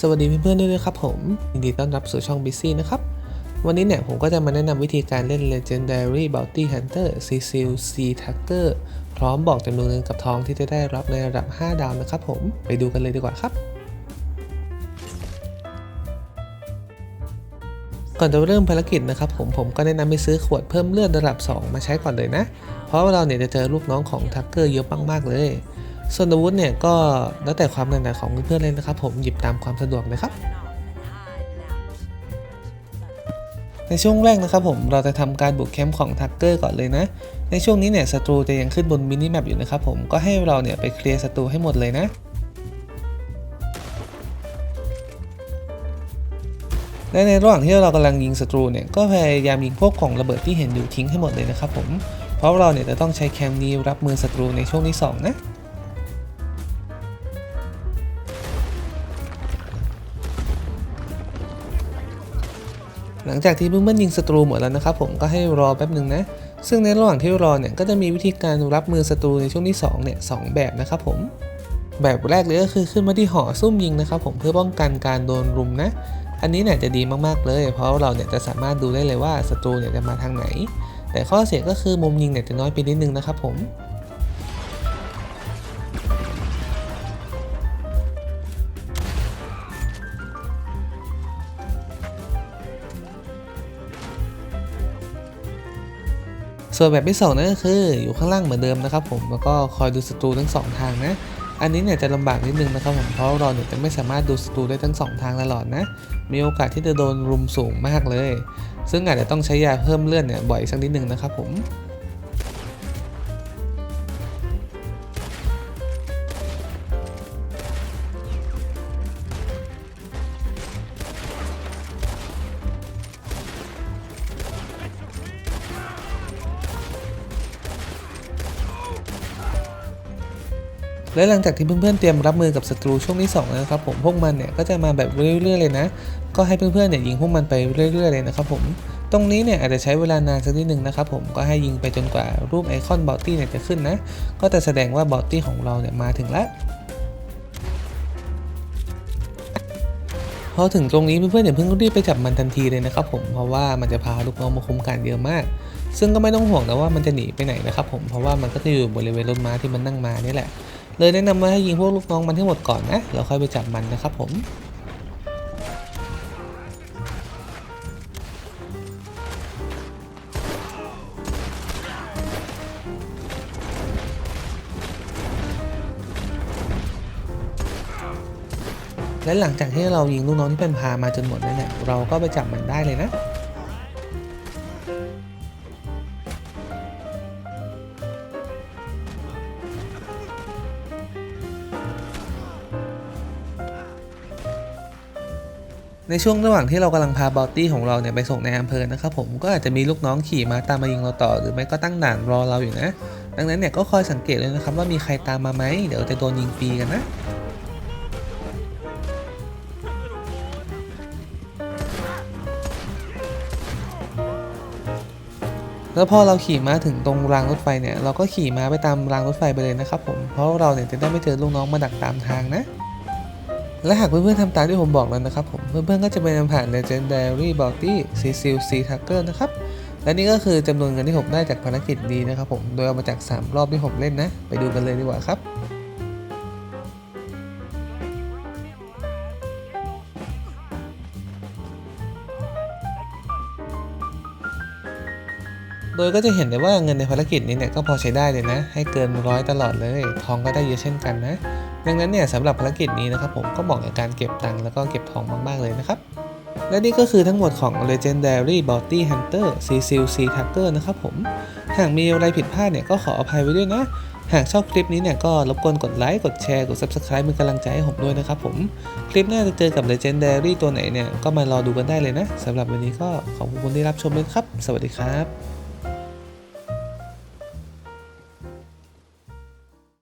สวัสดีเพื่อนๆด้วยนะครับผมยินดีต้อนรับสู่ช่อง Busy นะครับ วันนี้เนี่ยผมก็จะมาแนะนำวิธีการเล่น Legendary Bounty Hunter Cecil C Tucker พร้อมบอกจำนวนเงินกับทองที่จะได้รับในระดับ 5 ดาวนะครับผมไปดูกันเลยดีกว่าครับ ก่อนจะเริ่มภารกิจนะครับผมผมก็แนะนำให้ซื้อขวดเพิ่มเลือดระดับ 2 มาใช้ก่อนเลยนะ เพราะว่าเราเนี่ยจะเจอลูกน้องของทักเกอร์เยอะมากๆเลย ส่วนอาวุธเนี่ยก็แล้วแต่ความถนัดของเพื่อนๆเลยนะครับ ผมหยิบตามความสะดวกเลยครับ ในช่วงแรกนะครับผมเราจะทำการบุกแคมป์ของทักเกอร์ก่อนเลยนะ ในช่วงนี้เนี่ยศัตรูจะยังขึ้นบนมินิแมปอยู่นะครับผมก็ให้เราเนี่ยไปเคลียร์ศัตรูให้หมดเลยนะและในระหว่างที่เรากำลังยิงศัตรูเนี่ยก็พยายามยิงพวกของระเบิดที่เห็นอยู่ทิ้งให้หมดเลยนะครับผมเพราะเราเนี่ยจะต้องใช้แคมป์นี้รับมือศัตรูในช่วงที่ 2 นะ หลังจากที่เพื่อนๆยิงศัตรูหมดแล้วนะครับผมก็ให้รอแป๊บหนึ่งนะ ซึ่งในระหว่างที่รอเนี่ยก็จะมีวิธีการรับมือศัตรูในช่วงที่2เนี่ยสองแบบนะครับผม แบบแรกเลยก็คือขึ้นมาที่หอซุ่มยิงนะครับผมเพื่อป้องกันการโดนรุมนะ อันนี้เนี่ยจะดีมากๆเลย เพราะเราเนี่ยจะสามารถดูได้เลยว่าศัตรูเนี่ยจะมาทางไหน แต่ข้อเสียก็คือมุมยิงเนี่ยจะน้อยไปนิดนึงนะครับผม ส่วนแบบที่สองนั่นก็คืออยู่ข้างล่างเหมือนเดิมนะครับผมแล้วก็คอยดูศัตรูทั้งสองทางนะ อันนี้เนี่ยจะลำบากนิดนึงนะครับผมเพราะเราเนี่ยจะไม่สามารถดูศัตรูได้ทั้งสองทางตลอดนะ มีโอกาสที่จะโดนรุมสูงมากเลย ซึ่งอาจจะต้องใช้ยาเพิ่มเลือดเนี่ยบ่อยสักนิดนึงนะครับผม และหลังจากที่เพื่อนๆเตรียมรับมือกับศัตรูช่วงที่2แล้วนะครับผมพวกมันเนี่ยก็จะมาแบบเรื่อยๆเลยนะ ก็ให้เพื่อนๆเนี่ยยิงพวกมันไปเรื่อยๆเลยนะครับผมตรงนี้เนี่ยอาจจะใช้เวลานานสักนิดหนึ่งนะครับผมก็ให้ยิงไปจนกว่ารูปไอคอนบอตตี้เนี่ยจะขึ้นนะ ก็จะแสดงว่าบอตตี้ของเราเนี่ยมาถึงแล้วพอถึงตรงนี้เพื่อนๆอย่าเพิ่งรีบไปจับมันทันทีเลยนะครับผมเพราะว่ามันจะพาลูกน้องมาคุมการเยอะมาก ซึ่งก็ไม่ต้องห่วงนะว่ามันจะหนีไปไหนนะครับผมเพราะว่ามันก็จะอยู่บริเวณรถม้าที่มันนั่งมานี่แหละ เลยแนะนำว่าให้ยิงพวกลูกน้องมันให้หมดก่อนนะแล้วค่อยไปจับมันนะครับผมและหลังจากที่เรายิงลูกน้องที่เป็นพามาจนหมดแล้วเนี่ยเราก็ไปจับมันได้เลยนะ ในช่วงระหว่างที่เรากำลังพาบอตตี้ของเราเนี่ยไปส่งในอำเภอนะครับผมก็อาจจะมีลูกน้องขี่มาตามมายิงเราต่อ หรือไม่ก็ตั้งด่านรอเราอยู่นะ ดังนั้นเนี่ยก็คอยสังเกตเลยนะครับว่ามีใครตามมาไหมเดี๋ยวจะโดนยิงฟรีกันนะแล้วพอเราขี่ม้าถึงตรงรางรถไฟเนี่ยเราก็ขี่ม้าไปตามรางรถไฟไปเลยนะครับผมเพราะเราเนี่ยจะได้ไม่เจอลูกน้องมาดักตามทางนะ และหากเพื่อนๆทำตามที่ผมบอกแล้วนะครับผมเพื่อนๆก็จะไปนำผ่าน Legendary Bounty Cecil C Tucker นะครับและนี่ก็คือจำนวนเงินที่ผมได้จากภารกิจนี้นะครับผม โดยเอามาจาก 3 รอบที่ผมเล่นนะ ไปดูกันเลยดีกว่าครับ โดยก็จะเห็นได้ว่าเงินในภารกิจนี้เนี่ยก็พอใช้ได้เลยนะ ให้เกินร้อยตลอดเลย ทองก็ได้เยอะเช่นกันนะ ดังนั้นเนี่ยสำหรับภารกิจนี้นะครับผมก็เหมาะกับการเก็บตังค์แล้วก็เก็บทองมากๆเลยนะครับและนี่ก็คือทั้งหมดของ Legendary Bounty Hunter Cecil C Tucker นะครับผม หากมีอะไรผิดพลาดเนี่ยก็ขออภัยไว้ด้วยนะ หากชอบคลิปนี้เนี่ยก็รบกวนกดไลค์ กดแชร์ กด Subscribe เป็นกำลังใจให้ผมด้วยนะครับผม คลิปหน้าจะเจอกับ Legendary ตัวไหนเนี่ยก็มารอดูกันได้เลยนะสำหรับวันนี้ก็ขอบคุณที่รับชมเลยครับ สวัสดีครับ